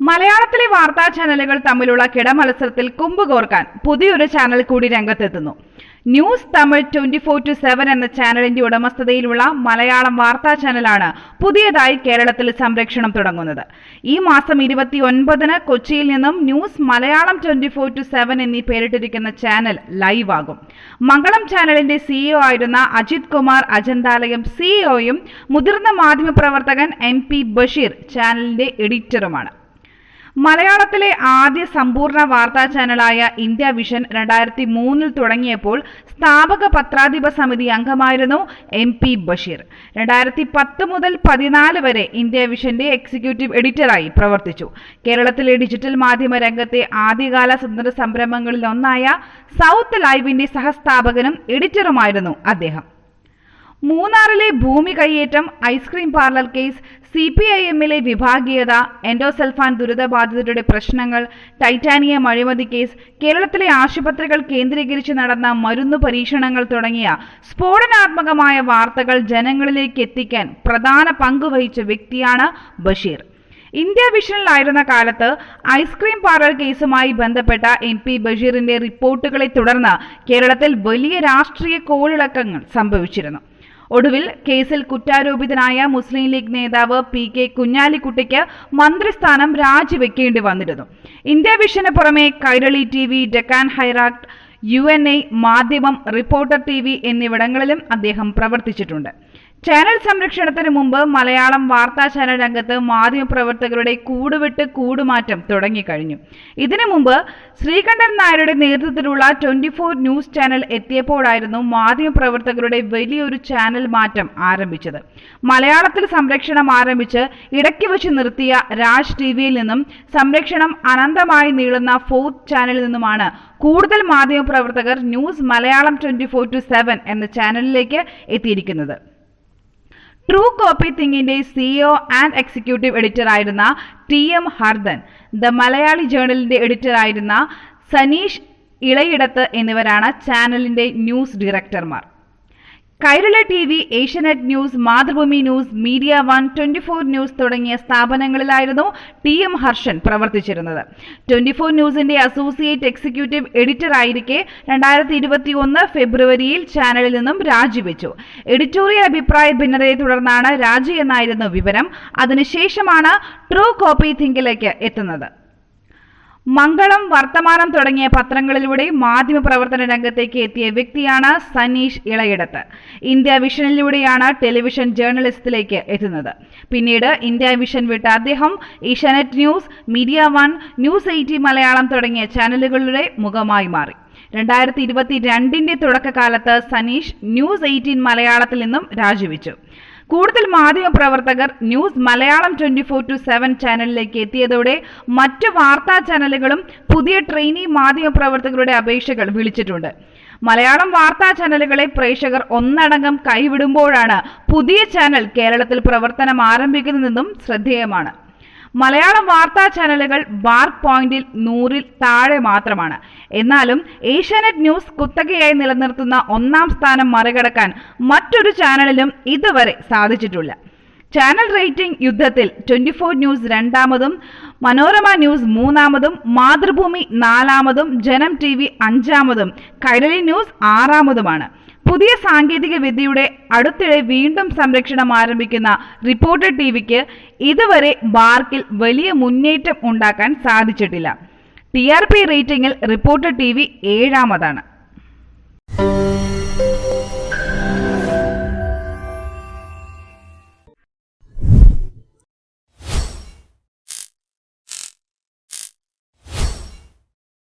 മലയാളത്തിലെ വാർത്താ ചാനലുകൾ തമ്മിലുള്ള കിടമത്സരത്തിൽ കുമ്പ് കോർക്കാൻ പുതിയൊരു ചാനൽ കൂടി രംഗത്തെത്തുന്നു. News Tamil twenty four to seven എന്ന ചാനലിന്റെ ഉടമസ്ഥതയിലുള്ള മലയാളം വാർത്താ ചാനലാണ് പുതിയതായി കേരളത്തിൽ സംരക്ഷണം തുടങ്ങുന്നത്. ഈ മാസം ഇരുപത്തി ഒൻപതിന് കൊച്ചിയിൽ നിന്നും news Malayalam twenty four to seven എന്നീ പേരിട്ടിരിക്കുന്ന ചാനൽ ലൈവ് ആകും മംഗളം ചാനലിന്റെ സിഇഒ ആയിരുന്ന അജിത് കുമാർ അജന്താലയം സിഇഒയും മുതിർന്ന മാധ്യമപ്രവർത്തകൻ എം പി ബഷീർ ചാനലിന്റെ എഡിറ്ററുമാണ്. മലയാളത്തിലെ ആദ്യ സമ്പൂർണ വാർത്താ ചാനലായ ഇന്ത്യ വിഷൻ രണ്ടായിരത്തി മൂന്നിൽ തുടങ്ങിയപ്പോൾ സ്ഥാപക പത്രാധിപ സമിതി അംഗമായിരുന്നു എം പി ബഷീർ. രണ്ടായിരത്തി പത്ത് മുതൽ പതിനാല് വരെ ഇന്ത്യ വിഷന്റെ എക്സിക്യൂട്ടീവ് എഡിറ്ററായി പ്രവർത്തിച്ചു. കേരളത്തിലെ ഡിജിറ്റൽ മാധ്യമ രംഗത്തെ ആദ്യകാല സ്വതന്ത്ര സംരംഭങ്ങളിൽ ഒന്നായ സൗത്ത് ലൈവിന്റെ സഹസ്ഥാപകനും എഡിറ്ററുമായിരുന്നു അദ്ദേഹം. മൂന്നാറിലെ ഭൂമി കൈയേറ്റം ice cream parlour case C P I എമ്മിലെ വിഭാഗീയത എൻഡോസൽഫാൻ ദുരിതബാധിതരുടെ പ്രശ്നങ്ങൾ ടൈറ്റാനിയ അഴിമതി കേസ് കേരളത്തിലെ ആശുപത്രികൾ കേന്ദ്രീകരിച്ച് നടന്ന മരുന്ന് പരീക്ഷണങ്ങൾ തുടങ്ങിയ സ്ഫോടനാത്മകമായ വാർത്തകൾ ജനങ്ങളിലേക്ക് എത്തിക്കാൻ പ്രധാന പങ്കുവഹിച്ച വ്യക്തിയാണ് ബഷീർ. ഇന്ത്യ വിഷനിലായിരുന്ന കാലത്ത് ഐസ്ക്രീം പാർലർ കേസുമായി ബന്ധപ്പെട്ട എം പി ബഷീറിന്റെ റിപ്പോർട്ടുകളെ തുടർന്ന് കേരളത്തിൽ വലിയ രാഷ്ട്രീയ കോളിളക്കങ്ങൾ സംഭവിച്ചിരുന്നു. ഒടുവിൽ കേസിൽ കുറ്റാരോപിതനായ മുസ്ലിം ലീഗ് നേതാവ് പി കെ കുഞ്ഞാലിക്കുട്ടിക്ക് മന്ത്രിസ്ഥാനം രാജിവെക്കേണ്ടി വന്നിരുന്നു. ഇന്ത്യ വിഷന് പുറമെ Kairali T V Deccan ഹൈറാക്ട് U N A Madhyamam Reporter T V എന്നിവിടങ്ങളിലും അദ്ദേഹം പ്രവർത്തിച്ചിട്ടുണ്ട്. ചാനൽ സംരക്ഷണത്തിന് മുമ്പ് മലയാളം വാർത്താ ചാനൽ രംഗത്ത് മാധ്യമപ്രവർത്തകരുടെ കൂടുവിട്ട് കൂടുമാറ്റം തുടങ്ങിക്കഴിഞ്ഞു. ഇതിനു മുമ്പ് ശ്രീകണ്ഠൻ നായരുടെ നേതൃത്വത്തിലുള്ള ട്വന്റി ഫോർ ന്യൂസ് ചാനൽ എത്തിയപ്പോഴായിരുന്നു മാധ്യമപ്രവർത്തകരുടെ വലിയൊരു ചാനൽ മാറ്റം ആരംഭിച്ചത്. മലയാളത്തിൽ സംരക്ഷണം ആരംഭിച്ച് ഇടയ്ക്ക് വെച്ച് നിർത്തിയ രാജ് ടി വിയിൽ നിന്നും സംരക്ഷണം അനന്തമായി നീളുന്ന ഫോർത്ത് ചാനലിൽ നിന്നുമാണ് കൂടുതൽ മാധ്യമപ്രവർത്തകർ news Malayalam twenty four to seven എന്ന ചാനലിലേക്ക് എത്തിയിരിക്കുന്നത്. True copy തിങ്ങിന്റെ C E O and executive editor ആയിരുന്ന T M Harshan the Malayali ജേർണലിന്റെ editor ആയിരുന്ന സനീഷ് ഇളയിടത്ത് എന്നിവരാണ് ചാനലിന്റെ news ഡയറക്ടർമാർ Kairali T V Asianet news Mathrubhumi news media one twenty four news തുടങ്ങിയ സ്ഥാപനങ്ങളിലായിരുന്നു T M Harshan പ്രവർത്തിച്ചിരുന്നത്. ട്വന്റി ഫോർ ന്യൂസിന്റെ associate executive editor ആയിരിക്കെ രണ്ടായിരത്തി ഇരുപത്തി ഒന്ന് ഫെബ്രുവരിയിൽ ചാനലിൽ നിന്നും രാജിവെച്ചു. എഡിറ്റോറിയൽ അഭിപ്രായ ഭിന്നതയെ തുടർന്നാണ് രാജി എന്നായിരുന്നു വിവരം. അതിനുശേഷമാണ് ട്രൂ കോപ്പി തിങ്കിലേക്ക് എത്തുന്നത്. മംഗളം വർത്തമാനം തുടങ്ങിയ പത്രങ്ങളിലൂടെ മാധ്യമപ്രവർത്തന രംഗത്തേക്ക് എത്തിയ വ്യക്തിയാണ് സനീഷ് ഇളയിടത്ത്. ഇന്ത്യ വിഷനിലൂടെയാണ് ടെലിവിഷൻ ജേർണലിസ്റ്റിലേക്ക് എത്തുന്നത്. പിന്നീട് ഇന്ത്യ വിഷൻ വിട്ട അദ്ദേഹം Asianet news media one news eighty Malayalam തുടങ്ങിയ ചാനലുകളുടെ മുഖമായി മാറി. രണ്ടായിരത്തി ഇരുപത്തി രണ്ടിന്റെ തുടക്കകാലത്ത് സനീഷ് ന്യൂസ് എയ്റ്റീൻ മലയാളത്തിൽ നിന്നും രാജിവെച്ചു. കൂടുതൽ മാധ്യമ പ്രവർത്തകർ news Malayalam twenty four to seven ചാനലിലേക്ക് എത്തിയതോടെ മറ്റ് വാർത്താ ചാനലുകളും പുതിയ ട്രെയിനി മാധ്യമ പ്രവർത്തകരുടെ അപേക്ഷകൾ വിളിച്ചിട്ടുണ്ട്. മലയാളം വാർത്താ ചാനലുകളെ പ്രേക്ഷകർ ഒന്നടങ്കം കൈവിടുമ്പോഴാണ് പുതിയ ചാനൽ കേരളത്തിൽ പ്രവർത്തനം ആരംഭിക്കുന്നതെന്നും ശ്രദ്ധേയമാണ്. മലയാളം വാർത്താ ചാനലുകൾ ബാർക്ക് പോയിന്റിൽ നൂറിൽ താഴെ മാത്രമാണ്. എന്നാലും ഏഷ്യാനെറ്റ് ന്യൂസ് കുത്തകയായി നിലനിർത്തുന്ന ഒന്നാം സ്ഥാനം മറികടക്കാൻ മറ്റൊരു ചാനലിലും ഇതുവരെ സാധിച്ചിട്ടില്ല. ചാനൽ റേറ്റിംഗ് യുദ്ധത്തിൽ ട്വന്റി ഫോർ ന്യൂസ് രണ്ടാമതും മനോരമ ന്യൂസ് മൂന്നാമതും മാതൃഭൂമി നാലാമതും ജനം ടി വി അഞ്ചാമതും കൈരളി ന്യൂസ് ആറാമതുമാണ്. പുതിയ സാങ്കേതിക വിദ്യയുടെ അടുത്തിടെ വീണ്ടും സംരക്ഷണം ആരംഭിക്കുന്ന റിപ്പോർട്ടർ ടി വിക്ക് ഇതുവരെ ബാർക്കിൽ വലിയ മുന്നേറ്റം ഉണ്ടാക്കാൻ സാധിച്ചിട്ടില്ല. ടി ആർ പി റേറ്റിംഗിൽ റിപ്പോർട്ടർ ടി വി ഏഴാമതാണ്.